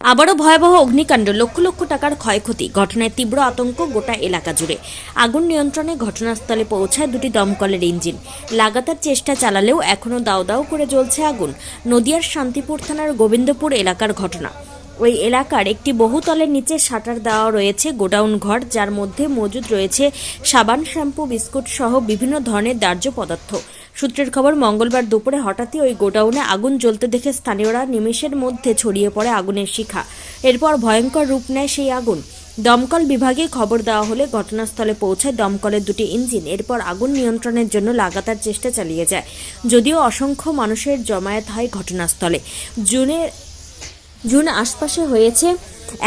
আবারও ভয়াবহ অগ্নিকাণ্ড, লক্ষ লক্ষ টাকার ক্ষয়ক্ষতি। ঘটনায় তীব্র আতঙ্ক গোটা এলাকা জুড়ে। আগুন নিয়ন্ত্রণে ঘটনাস্থলে পৌঁছায় দুটি দমকলের ইঞ্জিন। লাগাতার চেষ্টা চালালেও এখনও দাও দাও করে জ্বলছে আগুন। নদিয়ার শান্তিপুর থানার গোবিন্দপুর এলাকার ঘটনা। ওই এলাকার একটি বহুতলের নিচে শাটার দেওয়া রয়েছে গোডাউন ঘর, যার মধ্যে মজুদ রয়েছে সাবান, শ্যাম্পু, বিস্কুট সহ বিভিন্ন ধরনের দাহ্য পদার্থ। সূত্রের খবর, মঙ্গলবার দুপুরে হঠাৎই ওই গোডাউনে আগুন জ্বলতে দেখে স্থানীয়রা নিমেষের মধ্যে ছড়িয়ে পড়ে আগুনের শিখা। এরপর ভয়ঙ্কর রূপ নেয় সেই আগুন। দমকল বিভাগে খবর দেওয়া হলে ঘটনাস্থলে পৌঁছায় দমকলের দুটি ইঞ্জিন এরপর আগুন নিয়ন্ত্রণের জন্য লাগাতার চেষ্টা চালিয়ে যায়। যদিও অসংখ্য মানুষের জমায়েত হয় ঘটনাস্থলে। জুনের জুন আশপাশে হয়েছে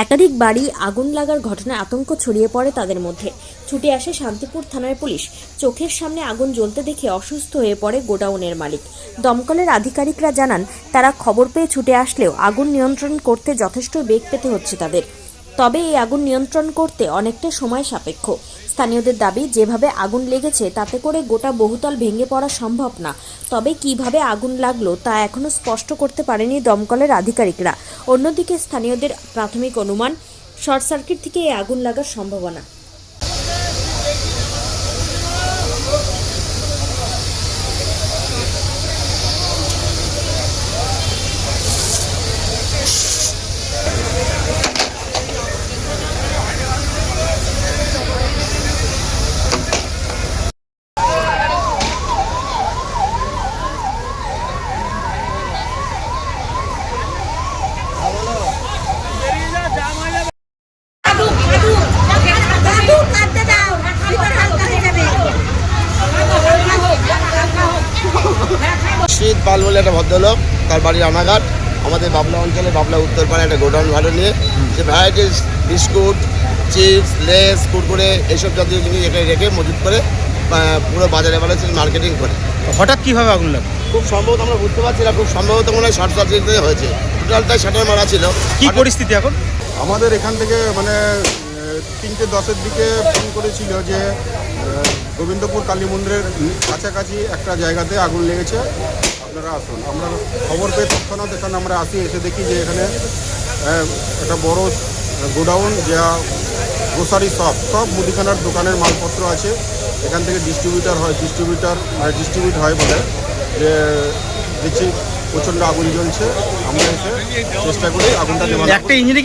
একাধিক বাড়ি আগুন লাগার ঘটনায় আতঙ্ক ছড়িয়ে পড়ে তাদের মধ্যে। ছুটে আসে শান্তিপুর থানার পুলিশ। চোখের সামনে আগুন জ্বলতে দেখে অসুস্থ হয়ে পড়ে গোডাউনের মালিক। দমকলের আধিকারিকরা জানান, তারা খবর পেয়ে ছুটে আসলেও আগুন নিয়ন্ত্রণ করতে যথেষ্ট বেগ পেতে হচ্ছে তাদের। তবে এই আগুন নিয়ন্ত্রণ করতে অনেকটা সময় সাপেক্ষ। স্থানীয়দের দাবি, যেভাবে আগুন লেগেছে তাতে করে গোটা বহুতল ভেঙে পড়া সম্ভব না। তবে কীভাবে আগুন লাগল তা এখনও স্পষ্ট করতে পারেনি দমকলের আধিকারিকরা। অন্যদিকে স্থানীয়দের প্রাথমিক অনুমান, শর্ট সার্কিট থেকে এই আগুন লাগার সম্ভাবনা। পাল বলে একটা ভদ্রলোক তার বাড়ি রানাঘাট। আমাদের বাবলা অঞ্চলে বাবলা উত্তরপাড়ায় একটা গোডাউন ভাড়া নিয়ে। যে varieties biscuit chips Lay's Kurkure এইসব জাতীয় জিনিস এখানে রেখে মজুত করে পুরো বাজারে বাজারে মার্কেটিং করে। হঠাৎ কীভাবে আগুন লাগে? খুব সম্ভবত আমরা বুঝতে পারছি না খুব সম্ভবত মনে হয় শর্ট সার্কিট হয়েছে। টোটালটাই শাটার মারা ছিল। কি পরিস্থিতি এখন? আমাদের এখান থেকে মানে তিনটে দশের দিকে ফোন করেছিল যে গোবিন্দপুর কালী মন্দিরের কাছাকাছি একটা জায়গাতে আগুন লেগেছে। আপনারা আসুন। আমরা খবর পেয়ে তৎক্ষণাৎ এখানে আমরা আসি, এসে দেখি যে এখানে একটা বড় গোডাউন যা গ্রোসারি শপ সব মুদিখানার দোকানের মালপত্র আছে। এখান থেকে ডিস্ট্রিবিউটার হয় ডিস্ট্রিবিউটার ডিস্ট্রিবিউট হয় বলে, যে দেখছি প্রচণ্ড আগুন জ্বলছে। আমরা এসে চেষ্টা করি আগুনটা একটা ইঞ্জিনে